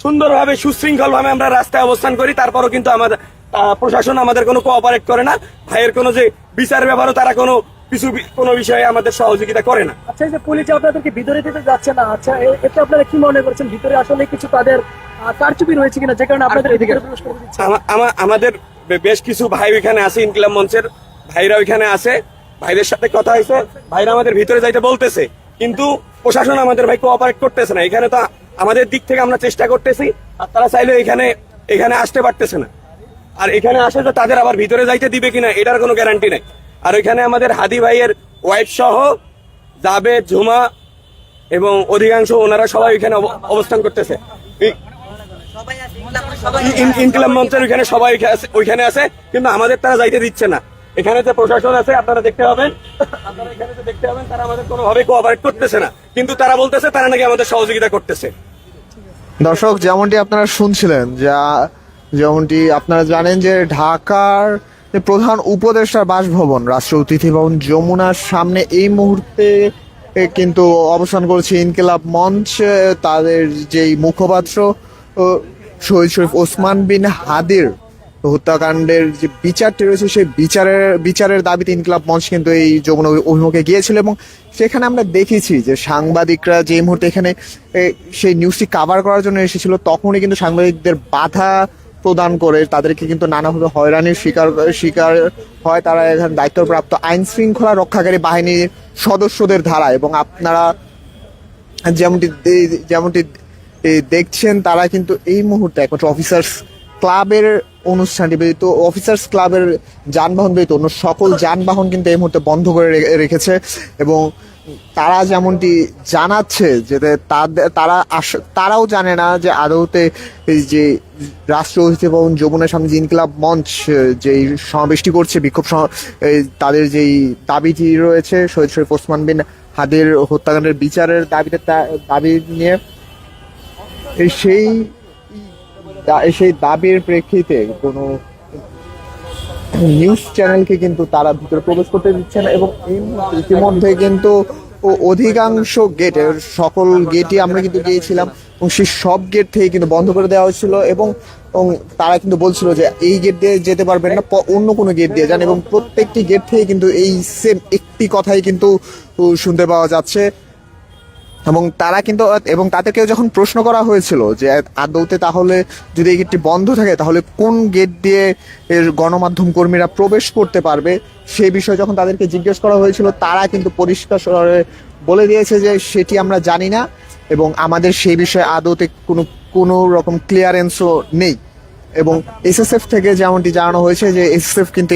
সুন্দরভাবে সুশৃঙ্খল ভাবে আমরা রাস্তায় অবস্থান করি তারপরও কিন্তু আমাদের প্রশাসন আমাদের কোনো কোঅপারেট করে না। ভাইয়ের কোনো যে বিচার ব্যাপারও তারা কোনো কিছু কোনো বিষয়ে আমাদের সহযোগিতা করে না। আচ্ছা এই যে পুলিশ আপনাদেরকে ভিতরে দিতে যাচ্ছে না আচ্ছা এতে আপনারা কি মনে করছেন? ভিতরে আসলে কিছু তাদের কারচুপি রয়েছে কিনা? যে কারণে আপনাদের আমা- আমাদের বেশ কিছু ভাই ওইখানে আছে ইনকিলাম মঞ্চের ভাইরা ওইখানে আছে। ভাইদের সাথে কথা হয়েছে ভাইরা আমাদের ভিতরে যাইতে বলতেছে। কিন্তু প্রশাসন আমাদের ভাই কোঅপারেট করতেছে না। এখানে তো আমাদের দিক থেকে আমরা চেষ্টা করতেছি, আর তারা চাইলে এখানে এখানে আসতে পারতেছে না। আর এখানে আসে তো তাদের আবার ভিতরে যাইতে দিবে কিনা, এটার কোনো গ্যারান্টি নাই। আর ওইখানে আমাদের হাদি ভাইয়ের ওয়াইফ সহ জাবেদ, ঝুমা এবং অধিকাংশ ওনারা সবাই ওইখানে অবস্থান করতেছে। এই- ইন- মঞ্চের ওইখানে সবাই ওইখানে আছে, কিন্তু আমাদের তারা যাইতে দিচ্ছে না। এখানে যে প্রশাসন আছে, আপনারা দেখতে পাবেন, আপনারা এখানে দেখতে পাবেন, তারা আমাদের কোনোভাবে কোঅপারেট করতেছে না। কিন্তু তারা বলতেছে তারা নাকি আমাদের সহযোগিতা করতেছে। দর্শক, যেমনটি আপনারা শুনছিলেন, যা যেমনটি আপনারা জানেন যে ঢাকার প্রধান উপদেষ্টার বাসভবন রাষ্ট্র অতিথি ভবন যমুনার সামনে এই মুহূর্তে কিন্তু অবসান করেছে ইনকিলাব মঞ্চ, তাদের যেই মুখপাত্র শহীদ শরীফ ওসমান বিন হাদির। হত্যাকাণ্ডের যে বিচারটি রয়েছে, সেই বিচারের বিচারের দাবিতে ইনকিলাব মঞ্চ কিন্তু এই যমুনা অভিমুখে গিয়েছিল এবং সেখানে আমরা দেখেছি যে সাংবাদিকরা যে মুহূর্তে এখানে সেই নিউজটি কাভার করার জন্য এসেছিল, তখনই কিন্তু সাংবাদিকদের বাধা প্রদান করে তাদেরকে কিন্তু নানাভাবে হয়রানির শিকার শিকার হয়। তারা এখানে দায়িত্বপ্রাপ্ত আইন শৃঙ্খলা রক্ষাকারী বাহিনীর সদস্যদের ধারা এবং আপনারা যেমনটি যেমনটি দেখছেন, তারা কিন্তু এই মুহূর্তে একমাত্র অফিসার্স ক্লাবের অনুষ্ঠানটি ব্যতীত অফিসার্স ক্লাবের যানবাহন ব্যতীত অন্য সকল যানবাহন কিন্তু এই মুহূর্তে বন্ধ করে রেখেছে এবং তারা যেমনটি জানাচ্ছে যে তারা তারাও জানে না যে আদৌতে এই যে রাষ্ট্র অতিথি ভবন যমুনার সামনে যে ইনকিলাব মঞ্চ যেই সমাবেশটি করছে, বিক্ষোভ তাদের যেই দাবিটি রয়েছে, শহীদ শরীফ ওসমান বিন হাদের হত্যাকাণ্ডের বিচারের দাবিতে দাবি নিয়ে সেই সেই দাবির প্রেক্ষিতে কোনো নিউজ চ্যানেলকে কিন্তু তারা ভিতরে প্রবেশ করতে দিচ্ছে না এবং ইতিমধ্যে কিন্তু অধিকাংশ গেট সকল গেটই আমরা কিন্তু গিয়েছিলাম এবং সেই সব গেট থেকে কিন্তু বন্ধ করে দেওয়া হয়েছিল এবং তারা কিন্তু বলছিল যে এই গেট দিয়ে যেতে পারবেন না অন্য কোনো গেট দিয়ে যান এবং প্রত্যেকটি গেট থেকে কিন্তু এই সেম একটি কথাই কিন্তু শুনতে পাওয়া যাচ্ছে। এবং তারা কিন্তু, এবং তাদেরকেও যখন প্রশ্ন করা হয়েছিল যে আদৌতে তাহলে যদি এই গেটটি বন্ধ থাকে, তাহলে কোন গেট দিয়ে এর গণমাধ্যম কর্মীরা প্রবেশ করতে পারবে? সেই বিষয়ে যখন তাদেরকে জিজ্ঞেস করা হয়েছিল, তারা কিন্তু পরিষ্কার বলে দিয়েছে যে, সেটি আমরা জানি না এবং আমাদের সেই বিষয়ে আদৌতে কোনো কোনো রকম ক্লিয়ারেন্সও নেই। এবং এসএসএফ থেকে যেমনটি জানানো হয়েছে যে এসএসএফ কিন্তু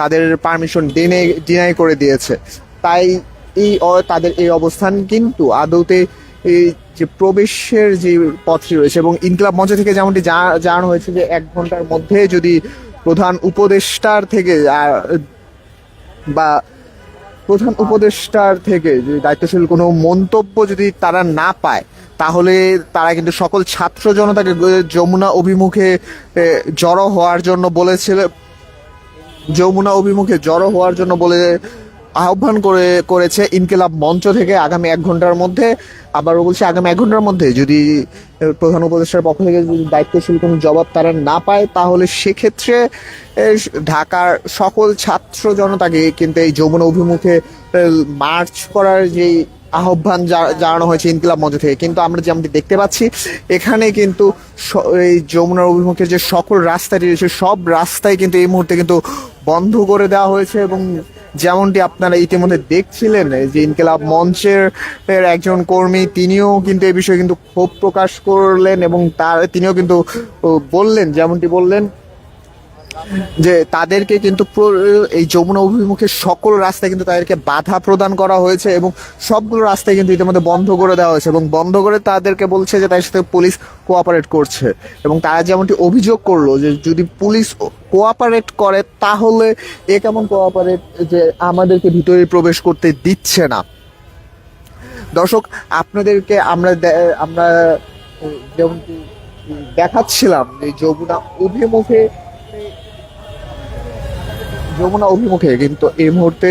তাদের পারমিশন ডিনে ডিনাই করে দিয়েছে। তাই এই তাদের এই অবস্থান কিন্তু আদৌতে এই যে প্রবেশের যে পথটি রয়েছে এবং ইনকলাব মঞ্চ থেকে যেমনটি জানানো হয়েছে যে এক ঘণ্টার মধ্যে যদি প্রধান উপদেষ্টার থেকে বা প্রধান উপদেষ্টার থেকে যে দায়িত্বশীল কোনো মন্তব্য যদি তারা না পায়, তাহলে তারা কিন্তু সকল ছাত্র জনতাকে যমুনা অভিমুখে জড়ো হওয়ার জন্য বলেছিল, যমুনা অভিমুখে জড়ো হওয়ার জন্য বলে আহ্বান করে, করেছে ইনকিলাব মঞ্চ থেকে আগামী এক ঘণ্টার মধ্যে। আবারও বলছে, আগামী এক ঘণ্টার মধ্যে যদি প্রধান উপদেষ্টার পক্ষ থেকে যদি দায়িত্বশীল কোনো জবাব তারা না পায়, তাহলে সেক্ষেত্রে ঢাকার সকল ছাত্র জনতাকে কিন্তু এই যমুনা অভিমুখে মার্চ করার যেই আহ্বান জানানো হয়েছে ইনকিলাব মঞ্চ থেকে। কিন্তু আমরা যেমনটি দেখতে পাচ্ছি, এখানে কিন্তু এই যমুনার অভিমুখে যে সকল রাস্তাটি রয়েছে, সব রাস্তায় কিন্তু এই মুহূর্তে কিন্তু বন্ধ করে দেওয়া হয়েছে এবং যেমনটি আপনারা ইতিমধ্যে দেখছিলেন যে ইনকিলাব মঞ্চের একজন কর্মী তিনিও কিন্তু এই বিষয়ে কিন্তু ক্ষোভ প্রকাশ করলেন এবং তার, তিনিও কিন্তু বললেন, যেমনটি বললেন যে তাদেরকে কিন্তু এই যমুনা অভিমুখে সকল রাস্তায় কিন্তু তাদেরকে বাধা প্রদান করা হয়েছে এবং সবগুলো রাস্তায় কিন্তু ইতিমধ্যে বন্ধ করে দেওয়া হয়েছে এবং বন্ধ করে তাদেরকে বলছে যে তাদের সাথে পুলিশ কোঅপারেট করছে এবং তারা যেমনটি অভিযোগ করল যে যদি পুলিশ কোঅপারেট করে তাহলে এ কেমন কোঅপারেট যে আমাদেরকে ভিতরে প্রবেশ করতে দিচ্ছে না। দর্শক, আপনাদেরকে আমরা আমরা যেমনটি দেখাচ্ছিলাম যে যমুনা অভিমুখে যমুনা অভিমুখে, কিন্তু এই মুহূর্তে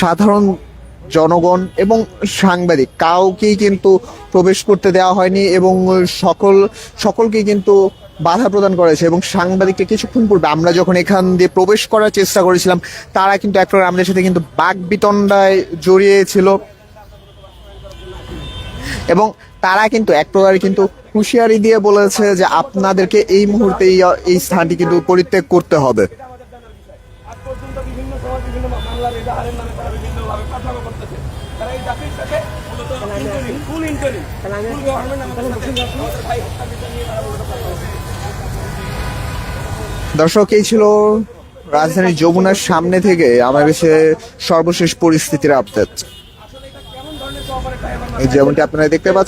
সাধারণ জনগণ এবং সাংবাদিক, কাউকেই কিন্তু প্রবেশ করতে দেওয়া হয়নি এবং সকল, সকলকেই কিন্তু বাধা প্রদান করেছে এবং সাংবাদিককে কিছুক্ষণ পূর্বে আমরা যখন এখান দিয়ে প্রবেশ করার চেষ্টা করেছিলাম, তারা কিন্তু এক প্রকার আমাদের সাথে কিন্তু বাঘ বিতণ্ডায় জড়িয়েছিল। এবং তারা কিন্তু এক প্রকার কিন্তু হুঁশিয়ারি দিয়ে বলেছে যে আপনাদেরকে এই মুহূর্তে এই স্থানটি কিন্তু পরিত্যাগ করতে হবে। নামে তারা বিভিন্নভাবে পাঠানো করতেছে। তারা এই জাতির সাথে মূলত interim full interim. Full government আমাদের সাথে আমাদের ভাই হত্যার নিয়ে তারা মূলত দর্শক এই ছিল রাজধানী যমুনার সামনে থেকে আমার কাছে সর্বশেষ পরিস্থিতির আপডেট। যেমনটি আপনারা দেখতে পাচ্ছেন